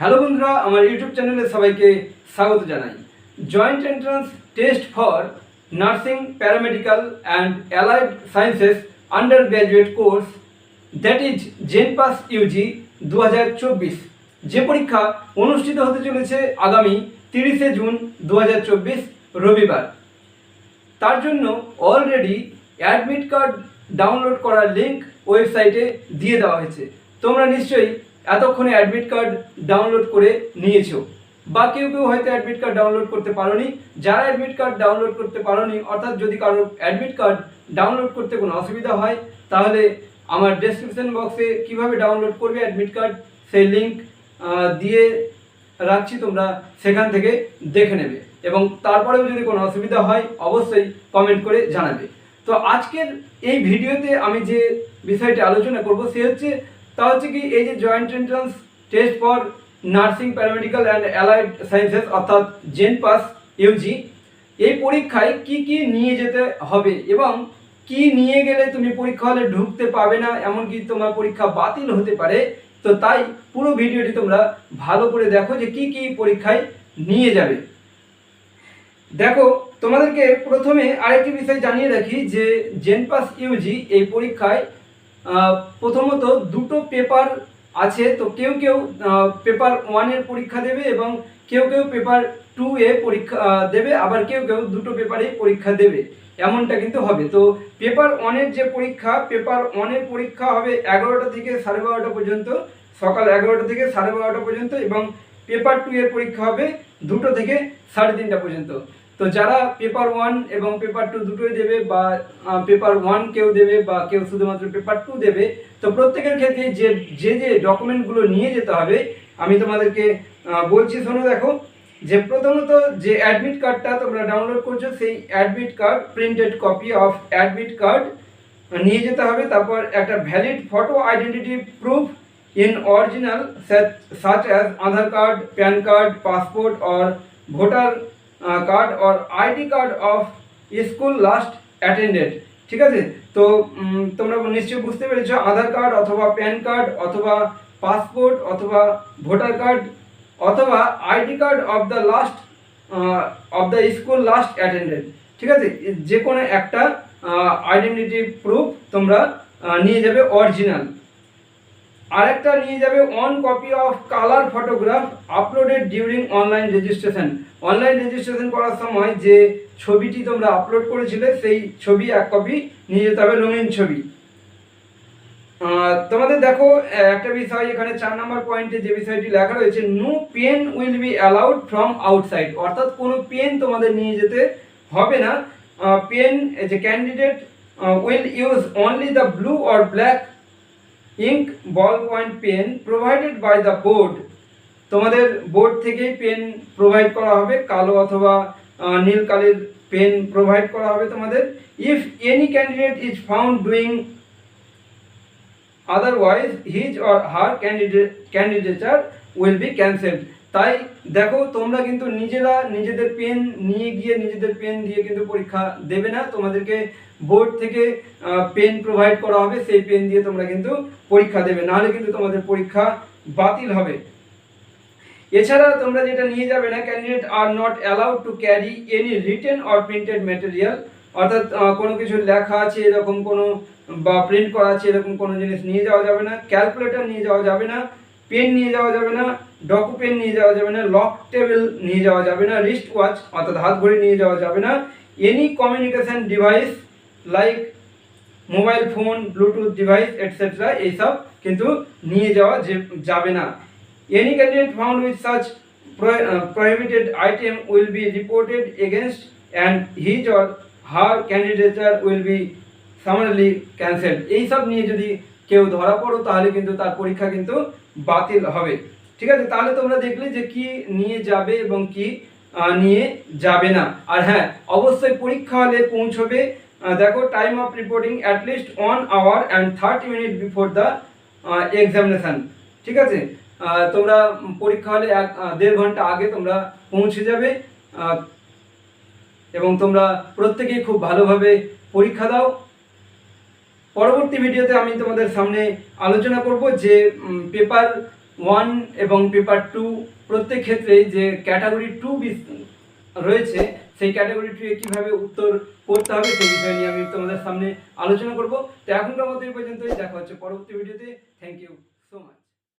Hello বন্ধুরা, আমার YouTube চ্যানেলে সবাইকে স্বাগত জানাই। Joint entrance test for nursing paramedical and allied sciences undergraduate course that is JENPAS UG দু হাজার চব্বিশ। যে পরীক্ষা অনুষ্ঠিত হতে চলেছে আগামী তিরিশে জুন দু হাজার চব্বিশ রবিবার। তার জন্য অলরেডি অ্যাডমিট কার্ড ডাউনলোড করার লিঙ্ক ওয়েবসাইটে দিয়ে দেওয়া হয়েছে। তোমরা নিশ্চয়ই এতক্ষণে অ্যাডমিট কার্ড ডাউনলোড করে নিয়েছো। বা কেউ কেউ হয়তো অ্যাডমিট কার্ড ডাউনলোড করতে পারোনি। যারা অ্যাডমিট কার্ড ডাউনলোড করতে পারোনি, অর্থাৎ যদি কারও অ্যাডমিট কার্ড ডাউনলোড করতে কোনো অসুবিধা হয়, তাহলে আমার ডেসক্রিপশন বক্সে কীভাবে ডাউনলোড করবে অ্যাডমিট কার্ড সেই লিঙ্ক দিয়ে রাখছি তোমরা সেখান থেকে দেখে নেবে। এবং তারপরেও যদি কোনো অসুবিধা হয়, অবশ্যই কমেন্ট করে জানাবে। তো আজকের এই ভিডিওতে আমি যে বিষয়টি আলোচনা করব, সে হচ্ছে তা হচ্ছে কি, এই যে joint entrance test for nursing paramedical and allied sciences অর্থাৎ জেন পাস ইউজি এই পরীক্ষায় কি কি নিয়ে যেতে হবে এবং কি নিয়ে গেলে তুমি পরীক্ষা হলে ঢুকতে পাবে না, এমনকি তোমার পরীক্ষা বাতিল হতে পারে, তো তাই পুরো ভিডিওটি তোমরা ভালো করে দেখো যে কি কি পরীক্ষায় নিয়ে যাবে। দেখো, তোমাদেরকে প্রথমে আরেকটি বিষয় জানিয়ে রাখি যে জেনপাস ইউজি এই পরীক্ষায় প্রথমত দুটো পেপার আছে, তো কেউ কেউ পেপার ওয়ানের পরীক্ষা দেবে এবং কেউ কেউ পেপার টু এ পরীক্ষা দেবে, আবার কেউ কেউ দুটো পেপারে পরীক্ষা দেবে। এমনটা কিন্তু হবে। তো পেপার ওয়ানের যে পরীক্ষা পেপার ওয়ানের পরীক্ষা হবে এগারোটা থেকে সাড়ে বারোটা পর্যন্ত, সকাল এগারোটা থেকে সাড়ে বারোটা পর্যন্ত এবং পেপার টু এর পরীক্ষা হবে দুটো থেকে সাড়ে তিনটা পর্যন্ত। তো যারা পেপার ওয়ান এবং পেপার টু দুটোই দেবে বা পেপার ওয়ান কেউ দেবে বা কেউ শুধুমাত্র পেপার টু দেবে, তো প্রত্যেকের ক্ষেত্রে যে যে যে ডকুমেন্টগুলো নিয়ে যেতে হবে, আমি তোমাদেরকে বলছি শোনো দেখো, যে প্রথমত যে অ্যাডমিট কার্ডটা তোমরা ডাউনলোড করছ, সেই admit card printed copy of admit card নিয়ে যেতে হবে। তারপর একটা valid photo identity proof in original such as Aadhaar card PAN card passport or voter card or ID card of school last attended ঠিক আছে? তো তোমরা নিশ্চয়ই বুঝতে পেরেছ, আধার কার্ড অথবা প্যান কার্ড অথবা পাসপোর্ট অথবা ভোটার কার্ড অথবা ID card of the last of the school last attended ঠিক আছে? যে কোনো একটা আইডেন্টিটি প্রুফ তোমরা নিয়ে যাবে অরিজিনাল আরেকটা নিয়ে যাবে on copy of colour photograph uploaded during online registration online registration করার সময় যে ছবিটি তোমরা আপলোড করেছিলে, সেই ছবি এক কপি নিয়ে যেতে হবে রঙিন ছবি। তোমাদের দেখো, একটা বিষয়, এখানে চার নম্বর পয়েন্টে যে বিষয়টি লেখা রয়েছে no pen will be allowed from outside অর্থাৎ কোনো পেন তোমাদের নিয়ে যেতে হবে না। পেন যে candidate will use only the blue or black ink, ball point, pen provided by the board. তোমাদের বোর্ড থেকেই পেন প্রোভাইড করা হবে, কালো অথবা নীল কালির পেন প্রোভাইড করা হবে তোমাদের। If any candidate is found doing otherwise, his or her candidate candidature will be cancelled. তাই দেখো, তোমরা কিন্তু নিজেরা নিজেদের পেন নিয়ে গিয়ে নিজেদের পেন দিয়ে কিন্তু পরীক্ষা দেবে না। তোমাদেরকে বোর্ড থেকে পেন প্রোভাইড করা হবে, সেই পেন দিয়ে তোমরা কিন্তু পরীক্ষা দেবে। নাহলে কিন্তু তোমাদের পরীক্ষা বাতিল হবে। এছাড়া তোমরা যেটা নিয়ে যাবে না candidate are not allowed to carry any written or printed material অর্থাৎ কোনো কিছু লেখা আছে, এরকম কোনো বা প্রিন্ট করা আছে, এরকম কোনো জিনিস নিয়ে যাওয়া যাবে না। ক্যালকুলেটর নিয়ে যাওয়া যাবে না। পেন নিয়ে যাওয়া যাবে না ডকু পেন নিয়ে যাওয়া যাবে না লক টেবিল নিয়ে যাওয়া যাবে না রিস্ট ওয়াচ অর্থাৎ হাত ঘড়ি নিয়ে যাওয়া যাবে না। Any communication device like mobile phone bluetooth device etcetera এইসব কিন্তু নিয়ে যাওয়া যাবে না। Any candidate found with such prohibited item will be reported against and his or her candidature will be summarily cancelled এইসব নিয়ে যদি কেউ ধরা পড়ো, তাহলে কিন্তু তার পরীক্ষা কিন্তু বাতিল হবে। ঠিক আছে? তাহলে তোমরা দেখলে যে কি নিয়ে যাবে এবং কি নিয়ে যাবে না। আর হ্যাঁ অবশ্যই পরীক্ষা হলে পৌঁছবে। দেখো time of reporting at least one hour and thirty minute before the examination ঠিক আছে? তোমরা পরীক্ষা হলে এক দেড় ঘণ্টা আগে তোমরা পৌঁছে যাবে। এবং তোমরা প্রত্যেকেই খুব ভালোভাবে পরীক্ষা দাও। পরবর্তী ভিডিওতে আমি তোমাদের সামনে আলোচনা করব যে পেপার ওয়ান এবং পেপার টু প্রত্যেক ক্ষেত্রে যে ক্যাটাগরি টু রয়েছে, সেই ক্যাটাগরি টু কীভাবে উত্তর করতে হবে সেই বিষয় নিয়ে আমি তোমাদের সামনে আলোচনা করব। তো এখনকার মতো এই পর্যন্তই। দেখা হচ্ছে পরবর্তী ভিডিওতে। Thank you so much